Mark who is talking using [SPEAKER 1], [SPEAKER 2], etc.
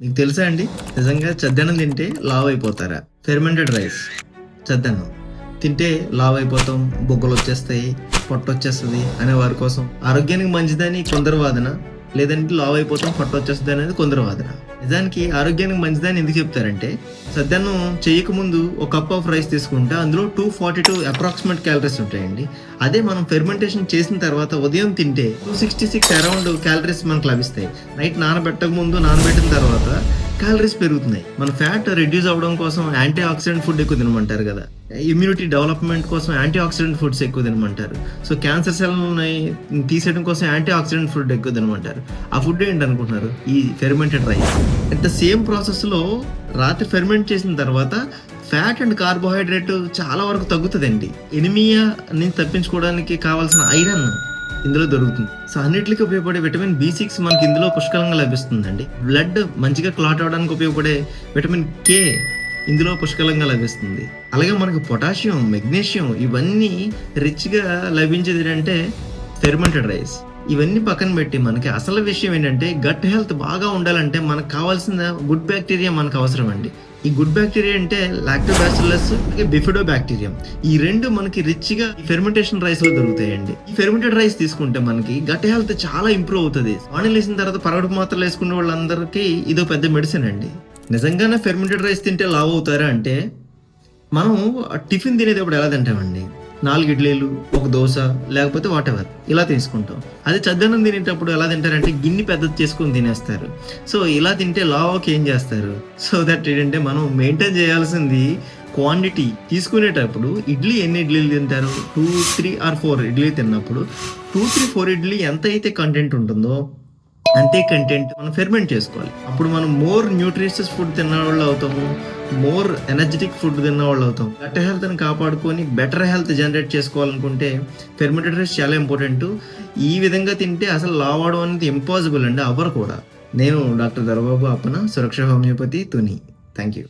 [SPEAKER 1] మీకు తెలుసా అండి? నిజంగా చద్దన్నం తింటే లావ్ అయిపోతారా ఫెర్మెంటెడ్ రైస్ చద్దన్నం. తింటే లావ్ అయిపోతాం బొగ్గలు వచ్చేస్తాయి పొట్ట వచ్చేస్తుంది అనే వారి కోసం. ఆరోగ్యానికి మంచిదని కొందరు వాదన. లేదంటే లావ్ అయిపోతాం పొట్ట వచ్చేస్తుంది అనేది కొందరు వాదన. నిజానికి ఆరోగ్యానికి మంచిదని ఎందుకు చెప్తారంటే సద్దన్నం చేయకముందు ఒక కప్ ఆఫ్ రైస్ తీసుకుంటే అందులో two forty two approximate calories ఉంటాయండి. అదే మనం ఫెర్మెంటేషన్ చేసిన తర్వాత ఉదయం తింటే two sixty six around calories మనకు లభిస్తాయి. నైట్ నానబెట్టక ముందు నానబెట్టిన తర్వాత క్యాలరీస్ పెరుగుతున్నాయి. మన ఫ్యాట్ రెడ్యూస్ అవ్వడం కోసం యాంటీ ఆక్సిడెంట్ ఫుడ్ ఎక్కువ తినమంటారు కదా. ఇమ్యూనిటీ డెవలప్మెంట్ కోసం యాంటీ ఆక్సిడెంట్ ఫుడ్స్ ఎక్కువ తినమంటారు. సో క్యాన్సర్ సెల్ని తీసేయడం కోసం యాంటీ ఆక్సిడెంట్ ఫుడ్ ఎక్కువ తినమంటారు. ఆ ఫుడ్ ఏంటి అనుకుంటున్నారు? ఈ fermented rice at the same ప్రాసెస్లో రాత్రి ఫెర్మెంట్ చేసిన తర్వాత ఫ్యాట్ అండ్ కార్బోహైడ్రేట్ చాలా వరకు తగ్గుతుందండి. ఎనిమియా తప్పించుకోవడానికి కావాల్సిన ఐరన్ ఇందులో దొరుకుతుంది. సో అన్నిటికీ ఉపయోగపడే విటమిన్ బి సిక్స్ మనకి ఇందులో పుష్కలంగా లభిస్తుందండి. బ్లడ్ మంచిగా క్లాట్ అవడానికి ఉపయోగపడే విటమిన్ కే ఇందులో పుష్కలంగా లభిస్తుంది. అలాగే మనకు పొటాషియం మెగ్నీషియం ఇవన్నీ రిచ్గా లభించేది ఏంటంటే ఫెర్మెంటెడ్ రైస్. ఇవన్నీ పక్కన పెట్టి మనకి అసలు విషయం ఏంటంటే గట్ హెల్త్ బాగా ఉండాలంటే మనకు కావాల్సిన గుడ్ బ్యాక్టీరియా మనకు అవసరం అండి ఈ గుడ్ బ్యాక్టీరియా అంటే లాక్టోబాసిల్లస్ బిఫిడో బ్యాక్టీరియం ఈ రెండు మనకి రిచ్గా ఫెర్మెంటేషన్ రైస్లో దొరుకుతాయండి. ఈ ఫెర్మెంటెడ్ రైస్ తీసుకుంటే మనకి గట్ హెల్త్ చాలా ఇంప్రూవ్ అవుతుంది. మార్నింగ్ లేసిన తర్వాత పరగడు మాత్రలు వేసుకునే వాళ్ళందరికీ ఇదో పెద్ద మెడిసిన్ అండి. నిజంగానే ఫెర్మెంటెడ్ రైస్ తింటే లావ్ అవుతారా అంటే మనం టిఫిన్ తినేటప్పుడు ఎలా తింటామండి? నాలుగు ఇడ్లీలు ఒక దోశ లేకపోతే వాట్ ఎవర్ ఇలా తీసుకుంటాం. అదే చద్దనం తినేటప్పుడు ఎలా తింటారంటే గిన్నె పెద్దది చేసుకొని తినేస్తారు. సో ఇలా తింటే లావాకి ఏం చేస్తారు? సో దట్ ఏంటంటే మనం మెయింటైన్ చేయాల్సింది క్వాంటిటీ తీసుకునేటప్పుడు ఇడ్లీ ఎన్ని ఇడ్లీలు తింటారు? Two three or four idli తిన్నప్పుడు టూ త్రీ ఫోర్ ఇడ్లీ ఎంత అయితే కంటెంట్ ఉంటుందో అంతే కంటెంట్ మనం ఫెర్మెంట్ చేసుకోవాలి. అప్పుడు మనం మోర్ న్యూట్రిషియస్ ఫుడ్ తిన్న వాళ్ళు అవుతాము. మోర్ ఎనర్జెటిక్ ఫుడ్ తిన్న వాళ్ళు అవుతాం. గట్ హెల్త్ని కాపాడుకొని బెటర్ హెల్త్ జనరేట్ చేసుకోవాలనుకుంటే ఫెర్మెంటెడ్ రైస్ చాలా ఇంపార్టెంట్ ఈ విధంగా తింటే అసలు లావ్ అనేది ఇంపాసిబుల్ అండి అవ్వరు కూడా. నేను doctor Darbabu Appana Suraksha homoeopathy Tuni. Thank you